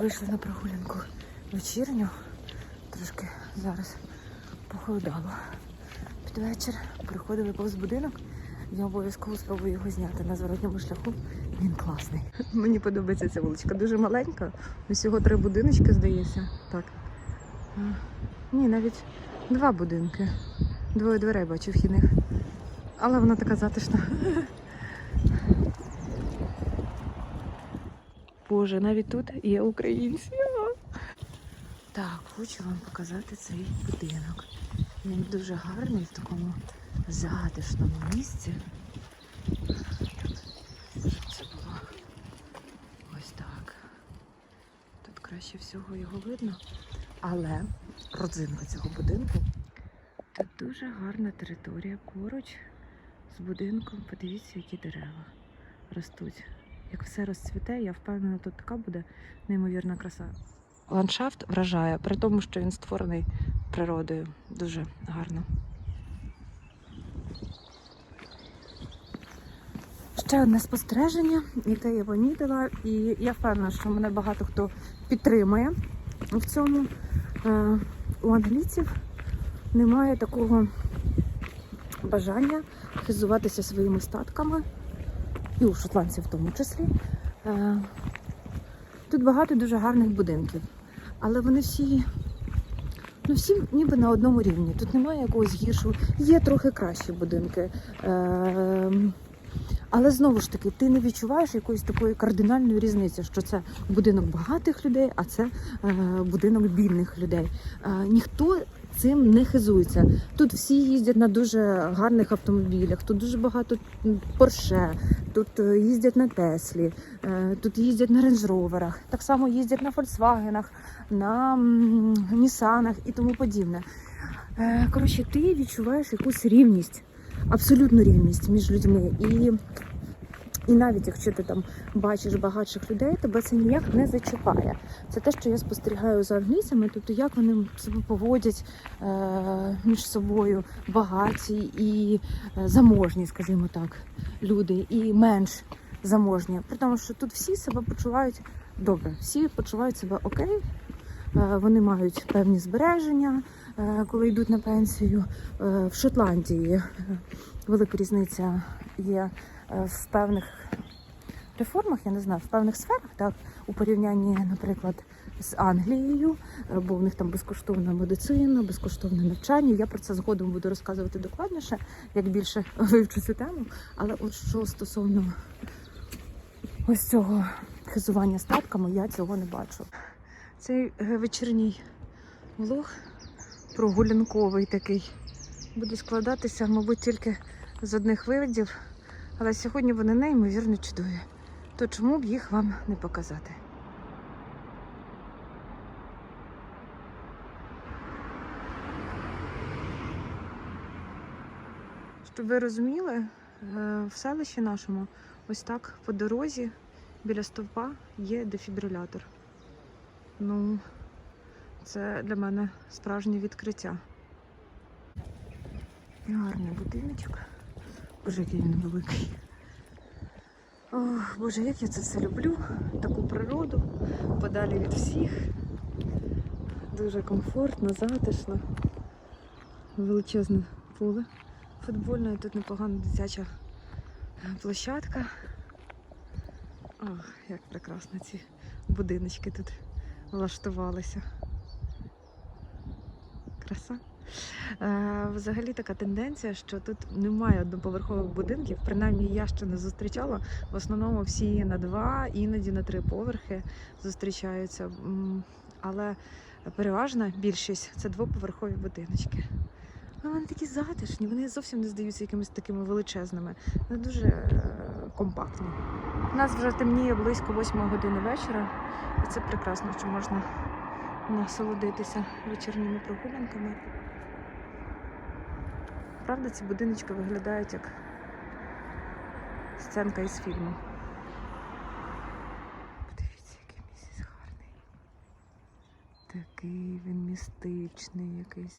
Вийшли на прогулянку вечірню. Трошки зараз похолодало. Під вечір приходили повз будинок. Я обов'язково спробую його зняти на зворотньому шляху. Він класний. Мені подобається ця вуличка. Дуже маленька. Усього три будиночки, здається. Так. Ні, навіть два будинки. Двоє дверей бачу вхідних. Але вона така затишна. Боже, навіть тут є українці. Так, хочу вам показати цей будинок. Він дуже гарний в такому затишному місці. Це було ось так. Тут краще всього його видно. Але родзинка цього будинку. Тут дуже гарна територія поруч з будинком. Подивіться, які дерева ростуть. Як все розцвіте, я впевнена, тут така буде неймовірна краса. Ландшафт вражає, при тому, що він створений природою. Дуже гарно. Ще одне спостереження, яке я помітила, і я впевнена, що мене багато хто підтримує в цьому. Е, У англійців немає такого бажання хизуватися своїми статками, і у шотландців в тому числі. Е, Тут багато дуже гарних будинків, але вони всі, ну всі ніби на одному рівні. Тут немає якогось гіршого. Є трохи кращі будинки. Е, але знову ж таки, ти не відчуваєш якоїсь такої кардинальної різниці, що це будинок багатих людей, а це е, будинок бідних людей. Ніхто цим не хизується. Тут всі їздять на дуже гарних автомобілях, тут дуже багато Порше, тут е, їздять на Теслі, е, тут їздять на рейндж-роверах, так само їздять на Фольксвагенах, на Нісанах і тому подібне. Е, Коротше, ти відчуваєш якусь рівність, абсолютну рівність між людьми. І, і навіть якщо ти там бачиш багатших людей, тебе це ніяк не зачіпає. Це те, що я спостерігаю за англійцями, тобто як вони себе поводять е, між собою багаті і е, заможні, скажімо так, люди, і менш заможні. При тому, що тут всі себе почувають добре, всі почувають себе окей. Е, Вони мають певні збереження, е, коли йдуть на пенсію. В Шотландії велика різниця є в певних реформах, я не знаю, в певних сферах, так, у порівнянні, наприклад, з Англією, е, бо в них там безкоштовна медицина, безкоштовне навчання. Я про це згодом буду розказувати докладніше, як більше вивчу цю тему. Але от що стосовно ось цього хизування статками, я цього не бачу. Цей е, вечірній влог прогулянковий такий буде складатися, мабуть, тільки з одних вивідів, але сьогодні вони неймовірно чудові. То чому б їх вам не показати? Щоб ви розуміли, е, в селищі нашому ось так по дорозі біля стовпа є дефібрилятор. Ну, це для мене справжнє відкриття. Гарний будиночок. Боже, який він великий. Ох, Боже, як я це все люблю. Таку природу, подалі від всіх. Дуже комфортно, затишно. Величезне поле футбольне, тут непогана дитяча площадка. Ох, як прекрасно ці будиночки тут влаштувалися. Краса. Е, взагалі така тенденція, що тут немає одноповерхових будинків, принаймні я ще не зустрічала. В основному всі на два, іноді на три поверхи зустрічаються. Але переважна більшість це двоповерхові будиночки. Але вони такі затишні, вони зовсім не здаються якимись такими величезними. Вони дуже е, компактні. У нас вже темніє близько 8 години вечора, і це прекрасно, що можна насолодитися вечірніми прогулянками. Правда, ці будиночки виглядають як сценка із фільму. Подивіться, який місяць гарний. Такий він містичний якийсь.